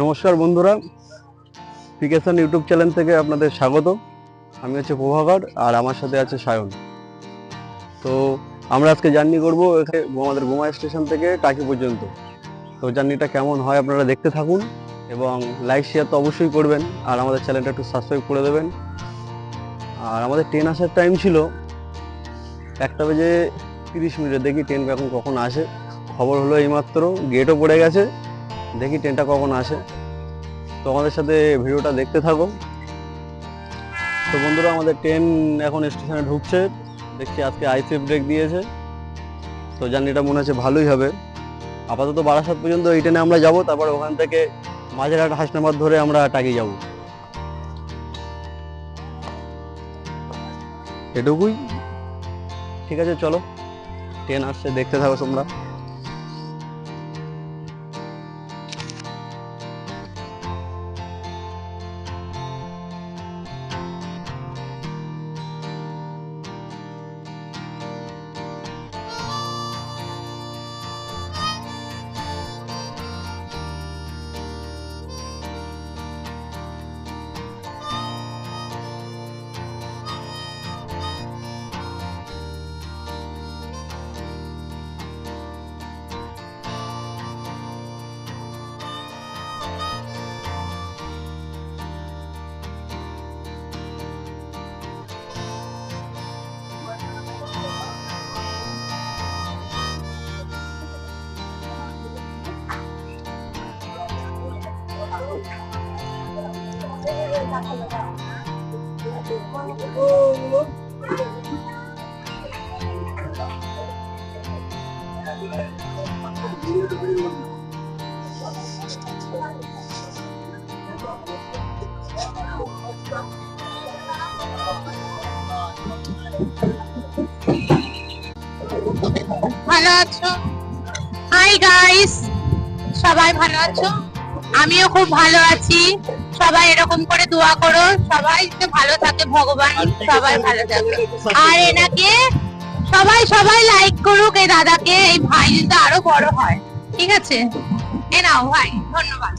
নমস্কার বন্ধুরা। পিকেশন YouTube channel থেকে আপনাদের স্বাগত। আমি হচ্ছে প্রভাকর আর আমার সাথে আছে সায়ন। তো আমরা আজকে জার্নি করব আমাদের গোমা স্টেশন থেকে কাকি পর্যন্ত। তো জার্নিটা কেমন হয় আপনারা দেখতে থাকুন এবং লাইক শেয়ার তো অবশ্যই করবেন আর আমাদের চ্যানেলটা একটু সাবস্ক্রাইব করে দেবেন। আর আমাদের ট্রেন আসার টাইম ছিল একটা বেজে তিরিশ মিনিটে। দেখি ট্রেন এখন কখন আসে। খবর হলো এইমাত্র গেটও পড়ে গেছে। দেখি ট্রেনটা কখন আসে। তো আমাদের সাথে ভিডিওটা দেখতে থাকো। তো বন্ধুরা, আমাদের ট্রেন এখন স্টেশনে ঢুকছে। দেখছি আজকে আইসিএফ ব্রেক দিয়েছে। তো জার্নিটা মনে হচ্ছে ভালোই হবে। আপাতত বারাসাত পর্যন্ত এই ট্রেনে আমরা যাব। তারপর ওখান থেকে মাঝেরহাট, হাসনাবাদ ধরে আমরা টাকি যাব। এটুকুই। ঠিক আছে, চলো। ট্রেন আসছে, দেখতে থাকো তোমরা। ভালো আছো? হাই গাইস সবাই ভালো আছো? আমিও খুব ভালো আছি। সবাই এরকম করে দোয়া করো সবাই যে ভালো থাকে ভগবান সবাই ভালো থাকে আর এনাকে সবাই সবাই লাইক করুক এই দাদাকে এই ভাই যদি আরও বড় হয়। ঠিক আছে? এ নাও ভাই ধন্যবাদ।